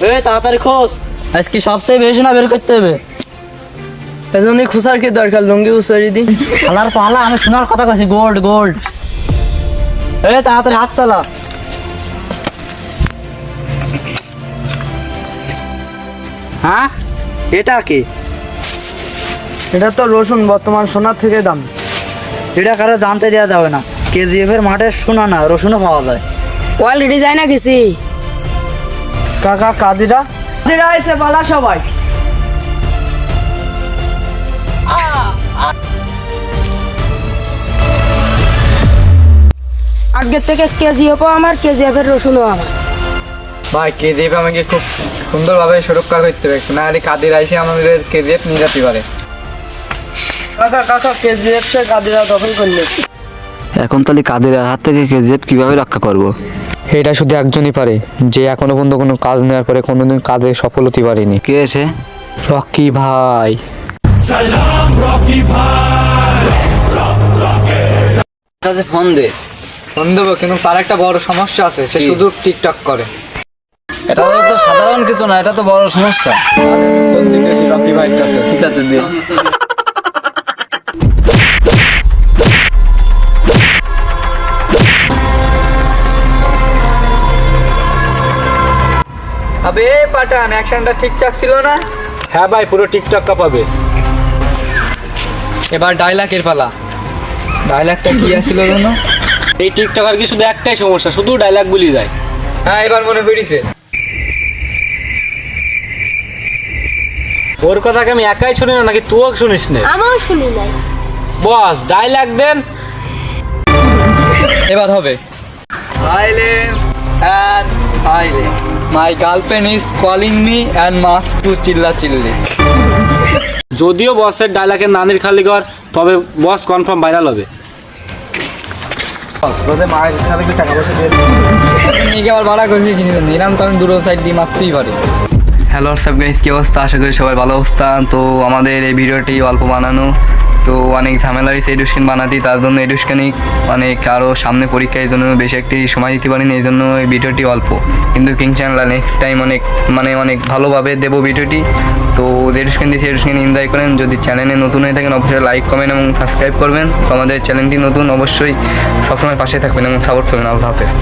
এই তাড়াতাড়ি খোঁজ। আজকে সবচেয়ে বেশি না বের করতে হবে। এজন্যই খুসার কি দরকার? লুঙ্গি উসরি দি হালার পালা আমি শোনার কথা কইছি গোল্ড গোল্ড এই তাড়াতাড়ি হাত চালা। হ্যাঁ? এটা কি? এটা তো রসুন বর্তমান সোনার থেকে দাম। এটা কারও জানতে দেওয়া যাবে না। কেজিএফ এর মাঠে সোনা না রসুনও পাওয়া যায়। কোয়ালিটি যায় না গেছি কাকা কাদিরা? কাদিরা এসে পালা সবাই। আজকের থেকে কেজিএফও আমার কেজিএফের রসুনও আমার। ভাই কেজিএফ আমাকে খুব সুন্দরভাবে সুরক্ষা করতে হবে। না হলে কাদের আইসে আমাদের কেজিএফ নিয়ে যেতে পারে। কাকা কাকা কেজিএফ সে কাদিরা দখল করলে। এখন তাহলে কাদের হাত থেকে কেজিএফ কীভাবে রক্ষা করব। এটা শুধু একজনই পারে যে এখনও পর্যন্ত কোনো কাজ নেওয়ার পরে কোনোদিন কাজে সফল হতে পারেনি। কে এসে? রকি ভাই। সালাম রকি ভাই কাছে ফোন দে। ফোন দেবো কিন্তু তার একটা বড় সমস্যা আছে সে? শুধু টিকটক করে। এটা তো সাধারণ কিছু না এটা তো বড় সমস্যা। ফোন দিতেছি রকি ভাইয়ের কাছে। ঠিক আছে দে। আবে পাঠান অ্যাকশনটা ঠিকঠাক ছিল না। হ্যাঁ ভাই পুরো টিকটক কাঁপাবে এবার ডায়লগের পালা। ডায়লগটা কি আছিল জানো এই টিকটকার কি শুধু একটাই সমস্যা শুধু ডায়লগ বলি যায় হ্যাঁ এবার মনে পড়িছে। ওর কথাকে আমি একাই শুনি না নাকি তুইও শুনিস না? আমাও শুনি নাই। বস ডায়লগ দেন। এবার হবে। Silence and silence my girlfriend is calling me and mass to চিল্লা চিল্লি যদিও বসের ডায়লগের নানির খালি ঘর তবে বস কনফার্ম ভাইরাল হবে। মায়ের খালে কি টাকা পয়সা দিয়ে নিয়ে আবার ভাড়া করছি কিছু নিলাম তো আমি দুটো সাইড দিয়ে মারতেই পারি। হ্যালো হোয়াটসঅ্যাপ গাইস কী অবস্থা? আশা করি সবাই ভালো অবস্থা। তো আমাদের এই ভিডিওটি অল্প বানানো। তো অনেক ঝামেলা হয়েছে এডুকেশন বানাতে, তার জন্য এডুকেশনিক অনেক আরও সামনে পরীক্ষা, এই জন্য বেশি একটি সময় দিতে পারিনি, এই জন্য এই ভিডিওটি অল্প। কিন্তু কিং চ্যানেল নেক্সট টাইম অনেক মানে অনেক ভালোভাবে দেবো ভিডিওটি। তো এডুকেশন দিয়েছি এডুকেশন এনজয় করেন। যদি চ্যানেলে নতুন হয়ে থাকেন, অবশ্যই লাইক কমেন্ট এবং সাবস্ক্রাইব করবেন। তো আমাদের চ্যানেলটি নতুন, অবশ্যই সবসময় পাশে থাকবেন এবং সাপোর্ট করবেন। আল্লাহ হাফেজ।